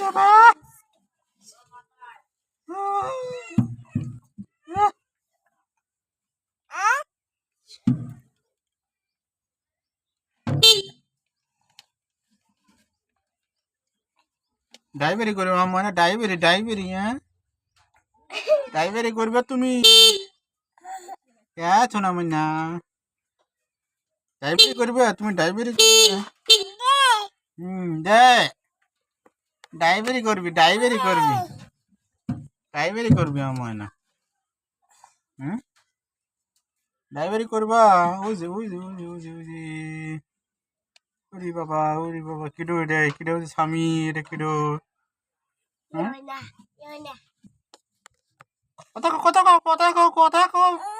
সোমা সোমা হ্যাঁ ডাইভারি করবে আম্মা না ডাইভারি ডাইভারি হ্যাঁ ডাইভারি করবে তুমি হ্যাঁ শোনা মন্না ডাইভারি করবে তুমি ডাইভারি করবে হুম দে ডাইভারি করবি ডাইভারি করবি ডাইভারি করবি আমার ময়না হুম ডাইভারি করবা ওই যে ওই যে ওই যে ওই যে ওই যে ওরে বাবা ওরে বাবা কিডো এটা কিডো হচ্ছে স্বামী এটা কিডো কথা কথা কথা কথা